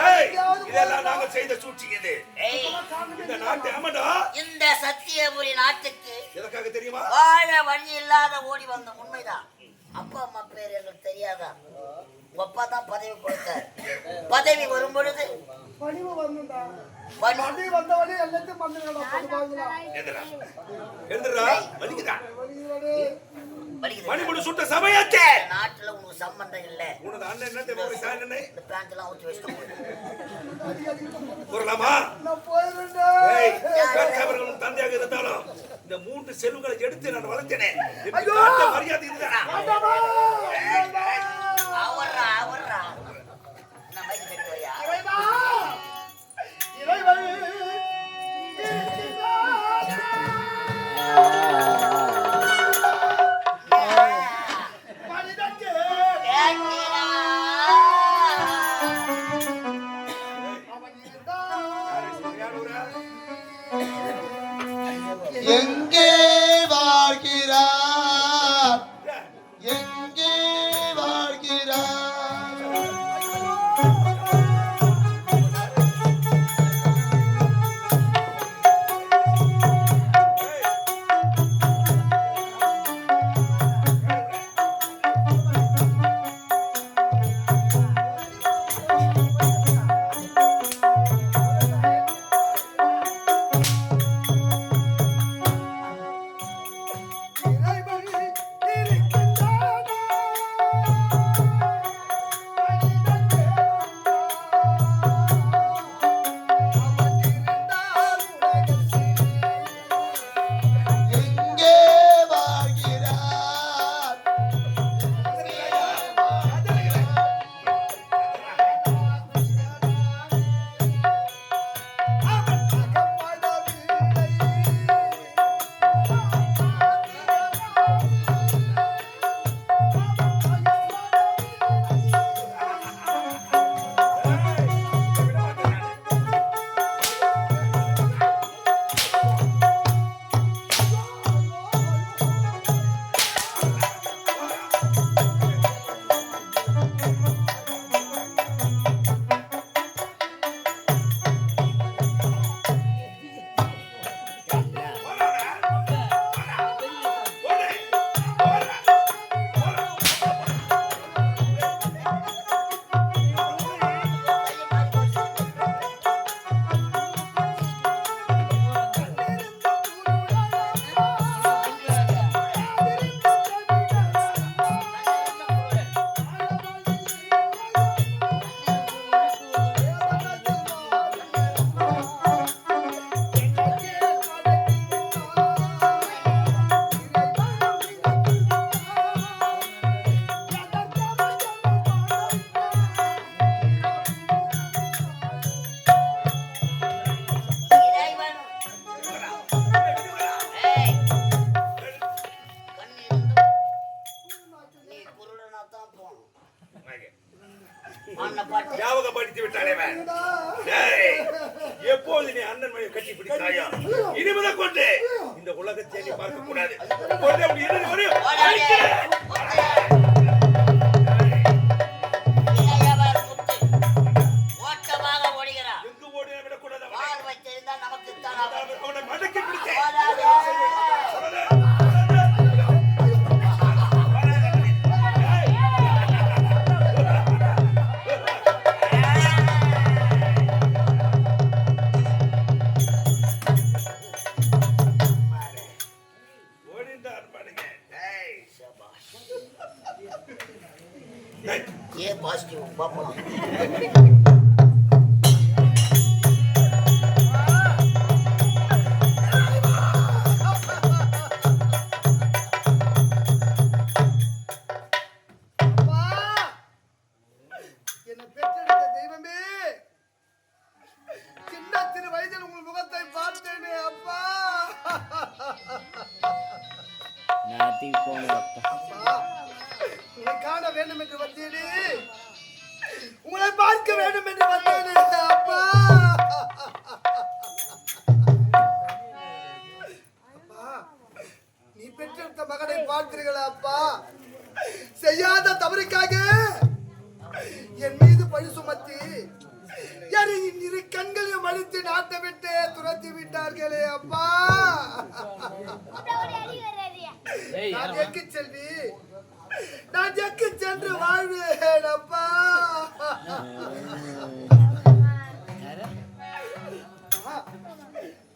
ஏய், இதெல்லாம் நாங்க செய்த சூழ்ச்சி இது. ஏய், இந்த நாட்டு ஆமாடா இந்த சத்தியபுரி நாட்டுக்கு எதற்காக தெரியுமா? வாழ வழி இல்லாத ஓடி வந்த உண்மைதான் அப்பா அம்மா பேர் எங்களுக்கு தெரியாதா? உங்க அப்பா தான் பதவி கொடுத்தார். பதவி வரும் பொழுது பணிவு வந்துடா பணி- பணி வந்தவனே எல்லாத்தையும் எந்திரா வலிக்குதா வருகிறோடு வலிக்குது. மணிமுடி சுட்ட சமயத்தே நாட்டுல உனக்கு சம்பந்தம் இல்ல. உனது அண்ணன் என்ன தெரியும்? சாயனே இந்த பேண்ட் எல்லாம் ஊற்றி வச்சுட்டு கூறலாமா நான் போயிருந்தா. ஏய் அவர்களும் தந்தையாக இருந்தாலும் இந்த மூன்று செல்வங்களை எடுத்து நான் வளர்த்தேனே. ஐயோ! மரியாதை இதுதானா பெற்றெடுத்த மகனை பார்த்தீர்களா அப்பா? செய்யாத தவறுக்காக என் மீது பழி சுமத்தி பழித்து நாட்டை விட்டு துரத்தி விட்டார்களே அப்பா. நான் எங்கு செல்வி? நான் எங்கு சென்று வாழ்வேன் அப்பா.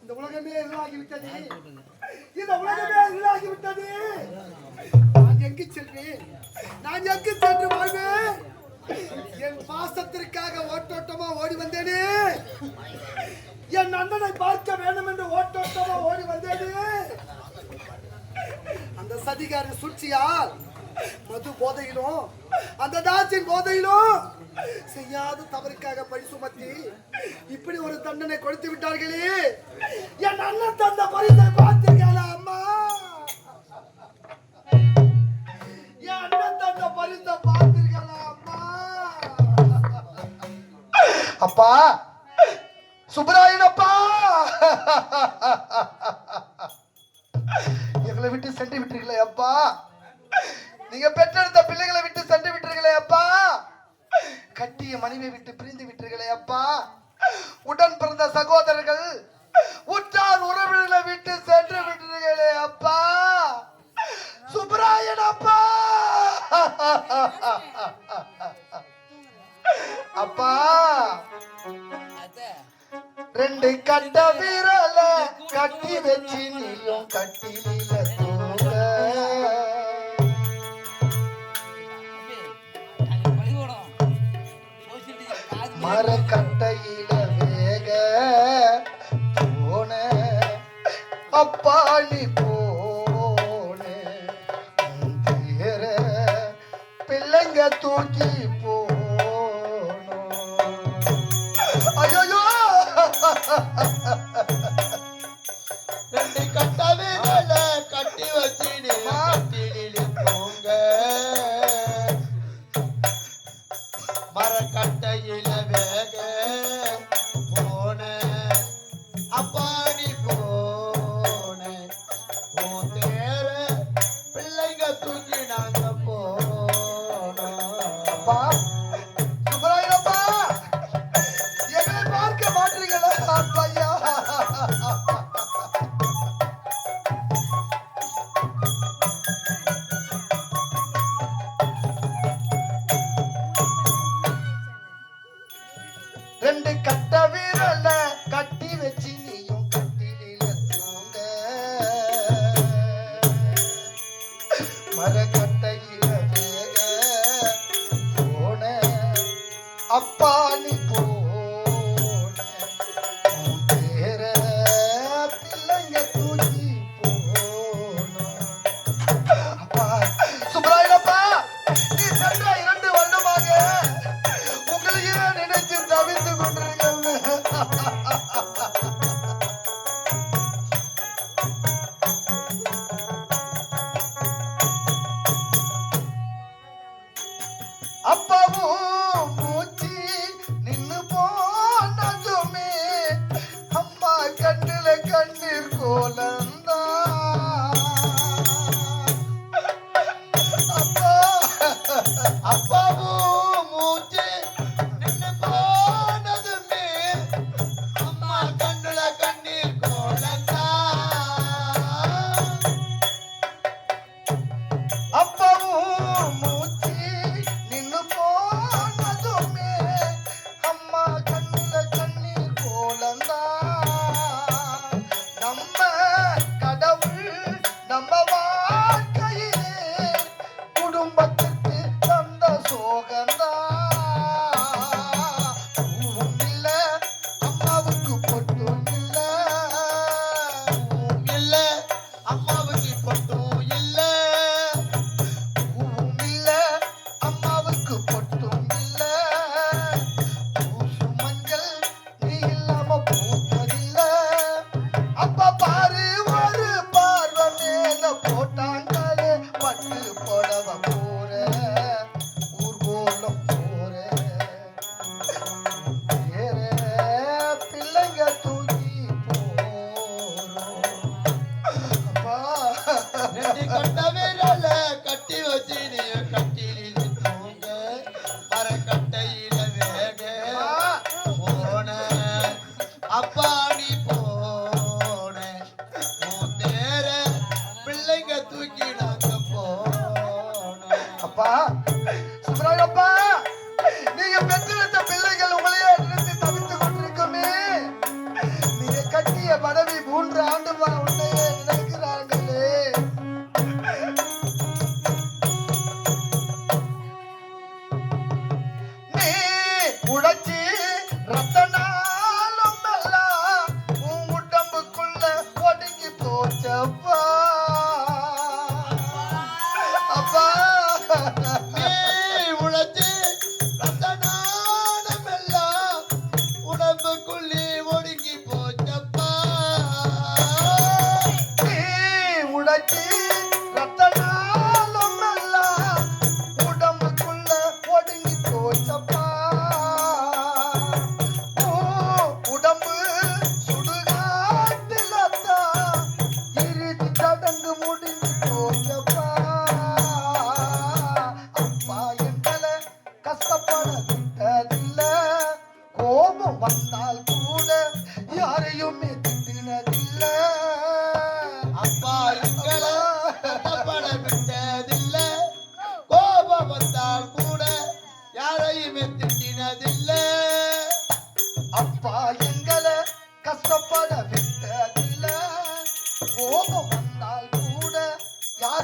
இந்த உலகமே இருளாகி விட்டது இந்த உலகமே இருளாகி விட்டது நான் எங்கு செல்வேன்? நான் எங்கு சென்று வாழ்வேன்? என் பாசத்திற்காக ஓட்டோட்டமா ஓடி வந்தேனே. என் அண்ணனை பார்க்க வேண்டும் என்று ஓட்டோட்டமா ஓடி வந்தேனே. அந்த சதிகார சூழ்ச்சியால் மது போதையிலும் அந்த தாச்சின் போதையிலும் செய்யாத தவறுக்காக பழி சுமத்தி இப்படி ஒரு தண்டனை கொடுத்து விட்டார்களே. என் அண்ணன் தந்த பரிசை பார்த்தீர்களா அம்மா? என் அண்ணன் தந்த பரிசை பார்த்தீர்களா அம்மா? அப்பா சுப்பராயனப்பா! எங்களை விட்டு சென்று விட்டீர்களே அப்பா நீங்க பெற்றெடுத்த பிள்ளைகளை விட்டு சென்று விட்டீர்களே அப்பா கட்டிய மனைவி விட்டு பிரிந்து விட்டீர்களே அப்பா. உடன் பிறந்த சகோதரர்கள் உற்றார் உறவினர்களை விட்டு சென்று விட்டீர்களே அப்பா. சுப்ராயன் அப்பா. அப்பா. ரெண்டு கட்ட விரல கட்டி வச்சு நீயும் கட்டிலில மரக்கட்டையில வேக போன அப்பாணி போன. பிள்ளைங்க தூக்கி அப்பா நீ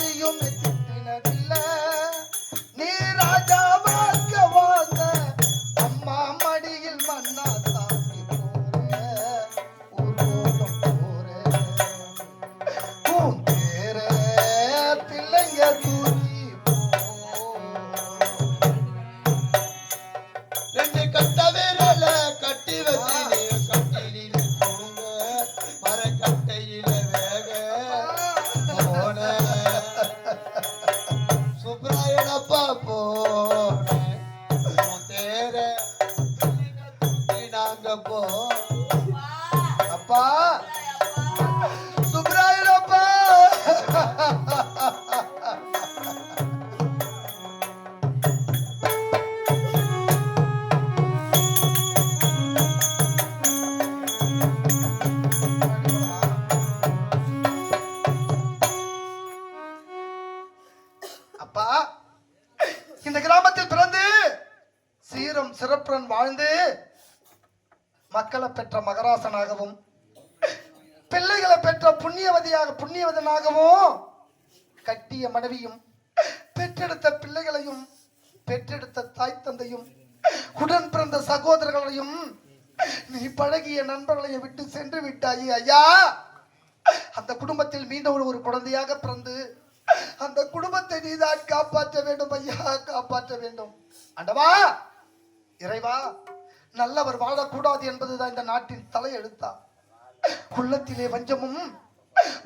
y yo me சுத்தி புண்ணியவதனாகவும் கட்டிய மனைவியும் பெற்றெடுத்த பிள்ளைகளையும் பெற்றெடுத்த தாய் தந்தையும் உடன் பிறந்த சகோதரர்களையும் நீ பழகிய நண்பர்களையும் விட்டு சென்று விட்டாயே ஐயா. அந்த குடும்பத்தில் மீண்டும் ஒரு- ஒரு குழந்தையாக பிறந்து அந்த குடும்பத்தை நீதான் காப்பாற்ற வேண்டும் ஐயா காப்பாற்ற வேண்டும். அண்டவா இறைவா நல்லவர் வாழக்கூடாது என்பதுதான் இந்த நாட்டின் தலையெழுத்தா. உள்ளத்திலே வஞ்சமும்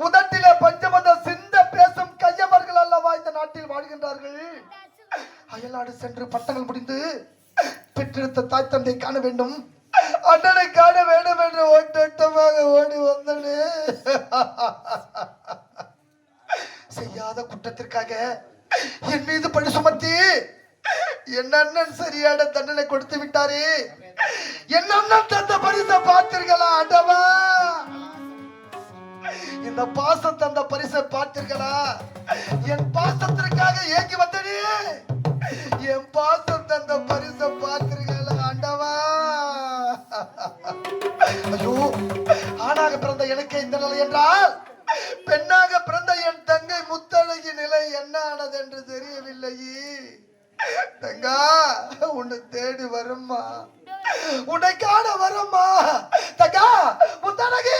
உதட்டிலே பஞ்சமத சிந்த பேசும் கையவர்கள் அல்லவா இந்த நாட்டில் வாழ்கின்றார்கள்? அயல்நாடு சென்று பட்டங்கள் முடிந்து பெற்றெடுத்த தாய் தந்தை காண வேண்டும். அண்ணனை காண வேண்டும் என்று ஓட்டோட்டமாக ஓடி வந்தனே. செய்யாத குற்றத்திற்காக என் மீது பழி சுமத்தி என் அண்ணன் சரியான தண்டனை கொடுத்து விட்டாரே. என் அண்ணன் தந்த பரிசை பார்த்தீர்களா அடவா? இந்த பாசம் தந்த பரிசை பார்த்திருக்கலா என் பாசத்திற்காக ஏங்கி வந்தனே என் பாசம் தந்த பரிசை பார்த்திருக்கல ஆண்டவா. ஐயோ ஆணாக பிறந்த எனக்கு இந்த நிலை என்றால் பெண்ணாக பிறந்த என் தங்கை முத்தழகி நிலை என்ன ஆனது என்று தெரியவில்லையே. தங்கா உன்னை தேடி வரும்மா. உன்னை காண வரும்மா. தங்கா முத்தழகி!